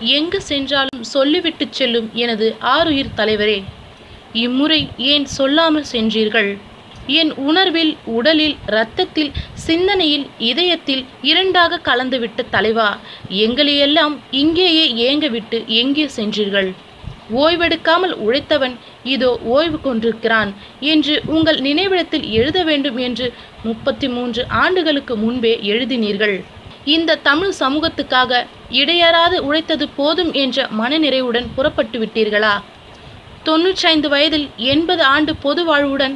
எங்கு சென்றாலும் சொல்லிவிட்டு செல்லும் எனது ஆருயிர் தலைவரே இம்முறை ஏன் சொல்லாமல் சென்றீர்கள்? என் உணர்வில் உடலில் இரத்தத்தில் சிந்தனையில் இதயத்தில் இரண்டாக கலந்துவிட்ட தலைவா எங்களையெல்லாம் இங்கேயே ஏங்க விட்டு எங்கே சென்றீர்கள்? ஓய்வெடுக்காமல் உழைத்தவன் இதோ ஓய்வு கொண்டிருக்கிறான் என்று உங்கள் நினைவிடத்தில் எழுத வேண்டும் என்று முப்பத்தி மூன்று ஆண்டுகளுக்கு முன்பே எழுதினீர்கள். இந்த தமிழ் சமூகத்துக்காக இடையறாது உழைத்தது போதும் என்ற மனநிறைவுடன் புறப்பட்டு விட்டீர்களா தொன்னூற்றைந்து வயதில் எண்பது ஆண்டு பொது வாழ்வுடன்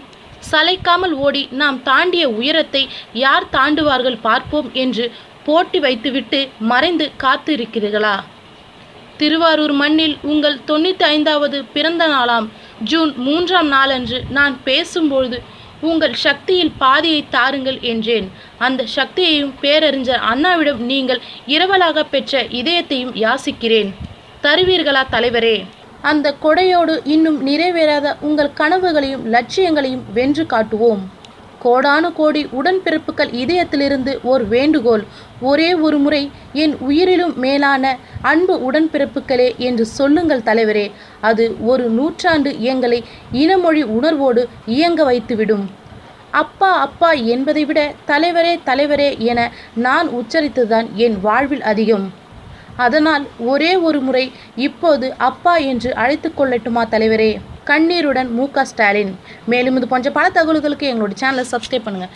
சளைக்காமல் ஓடி நாம் தாண்டிய உயரத்தை யார் தாண்டுவார்கள் பார்ப்போம் என்று போட்டி வைத்துவிட்டு மறைந்து காத்திருக்கிறீர்களா? திருவாரூர் மண்ணில் உங்கள் தொண்ணூற்றி ஐந்தாவது பிறந்த நாளாம் ஜூன் மூன்றாம் நாளன்று நான் பேசும்பொழுது உங்கள் சக்தியில் பாதியை தாருங்கள் என்றேன். அந்த சக்தியையும் பேரறிஞர் அண்ணாவிடம் நீங்கள் இரவலாக பெற்ற இதயத்தையும் யாசிக்கிறேன். தருவீர்களா தலைவரே? அந்த கொடையோடு இன்னும் நிறைவேறாத உங்கள் கனவுகளையும் லட்சியங்களையும் வென்று காட்டுவோம். கோடானு கோடி உடன்பிறப்புகள் இதயத்திலிருந்து ஒரு வேண்டுகோள். ஒரே ஒரு முறை என் உயிரிலும் மேலான அன்பு உடன்பிறப்புகளே என்று சொல்லுங்கள் தலைவரே. அது ஒரு நூற்றாண்டு எங்களை இனமொழி உணர்வோடு இயங்க வைத்துவிடும். அப்பா அப்பா என்பதை விட தலைவரே தலைவரே என நான் உச்சரித்துதான் என் வாழ்வில் அதிகம். அதனால் ஒரே ஒரு முறை இப்போது அப்பா என்று அழைத்து கொள்ளட்டுமா தலைவரே? கண்ணீருடன் மு க ஸ்டாலின். மேலும் இது போன்ற பல தகவல்களுக்கு எங்களோட சேனலை சப்ஸ்கிரைப் பண்ணுங்கள்